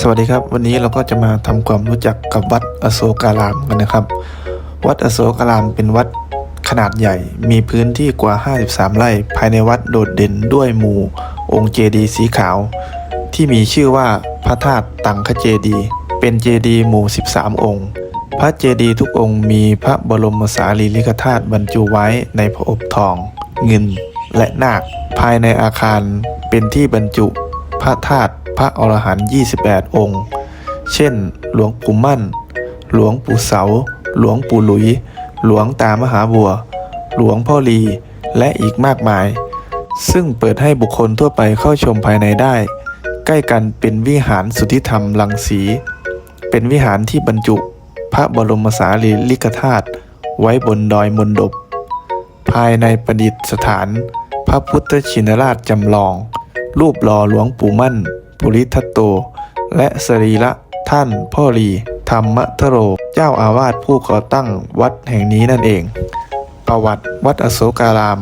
สวัสดีครับ วันนี้เราก็จะมาทำความรู้จักกับวัดอโศการามกันนะครับ วัดอโศการามเป็นวัดขนาดใหญ่ มีพื้นที่กว่า 53 ไร่ ภายในวัดโดดเด่นด้วยหมู่องค์เจดีย์สีขาว ที่มีชื่อว่าพระธาตุตังคเจดี เป็นเจดีย์หมู่ 13 องค์ พระเจดีย์ทุกองค์มีพระบรมสารีริกธาตุบรรจุไว้ในพระอบทอง เงินและนาคภายในอาคารเป็นที่บรรจุ พระธาตุพระอรหันต์28 องค์ เช่น หลวงปู่มั่น หลวงปู่เสา หลวงปู่หลุย หลวงตามหาบัว หลวงพ่อลี และอีกมากมาย ซึ่งเปิดให้บุคคลทั่วไปเข้าชมภายในได้ ใกล้กันเป็นวิหารสุทธิธรรมลังสี เป็นวิหารที่บรรจุ พระบรมสารีริกธาตุไว้บนดอยมนดบ ภายในประดิษฐาน พระพุทธชินราชจำลอง รูปหล่อหลวงปู่มั่น ปุริทัตโต และสรีระท่านพ่อรีธรรมทโร เจ้าอาวาสผู้ก่อตั้งวัดแห่งนี้นั่นเอง ประวัติวัดอโศการาม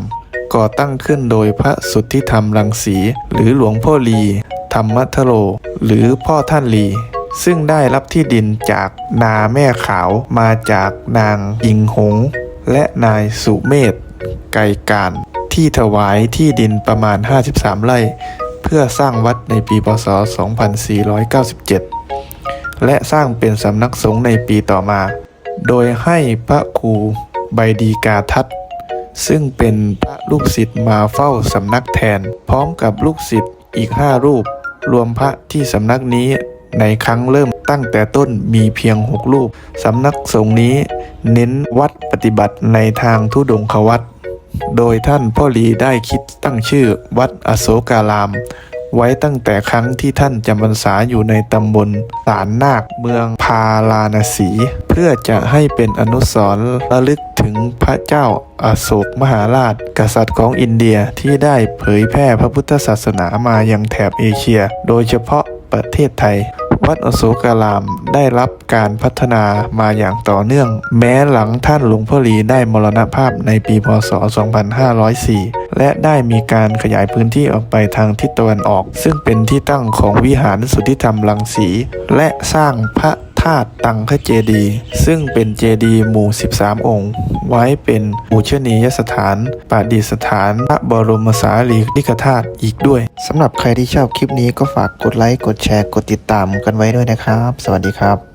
ก่อตั้งขึ้นโดยพระสุทธิธรรมรังสี หรือหลวงพ่อลี ธรรมทโร หรือพ่อท่านลี ซึ่งได้รับที่ดินจากนาแม่ขาวมาจากนางยิงหง และนายสุเมธไก่การที่ถวายที่ดินประมาณ 53 ไร่ เพื่อสร้างวัดในปีพศ 2497 และสร้างเป็นสำนักสงฆ์ในปีต่อมา โดยให้พระครูใบดีกาทัตซึ่งเป็นพระลูกศิษย์มาเฝ้าสำนักแทน พร้อมกับลูกศิษย์อีก 5 รูป รวมพระที่สำนักนี้ในครั้งเริ่มตั้งแต่ต้นมีเพียง 6 รูป สำนักสงฆ์นี้ เน้นวัดปฏิบัติในทางทุดงควัต โดยท่านพ่อหลีได้คิดตั้งชื่อวัดอโศการาม ไว้ตั้งแต่ครั้งที่ท่านจำพรรษาอยู่ในตำบลสารนาคเมืองพาราณสี เพื่อจะให้เป็นอนุสรณ์ระลึกถึงพระเจ้าอาโศกมหาราช กษัตริย์ของอินเดียที่ได้เผยแพร่พระพุทธศาสนามายังแถบเอเชีย โดยเฉพาะประเทศไทย วัดอโศการามได้รับการพัฒนามาอย่างต่อเนื่อง แม้หลังท่านหลวงพ่อหลีได้มรณภาพในปีพศ 2504 และได้มีการขยายพื้นที่ออกไปทางทิศตะวันออก ซึ่งเป็นที่ตั้งของวิหารสุทธิธรรมลังสี และสร้างพระ ธาตุตังคเจดีซึ่งเป็นเจดีหมู่ 13 องค์ ไว้เป็นบูชนียสถานประดิษฐานพระบรมสารีริกธาตุอีกด้วยสำหรับใครที่ชอบคลิปนี้ก็ฝากกดไลค์ กดแชร์ กดติดตามกันไว้ด้วยนะครับ สวัสดีครับ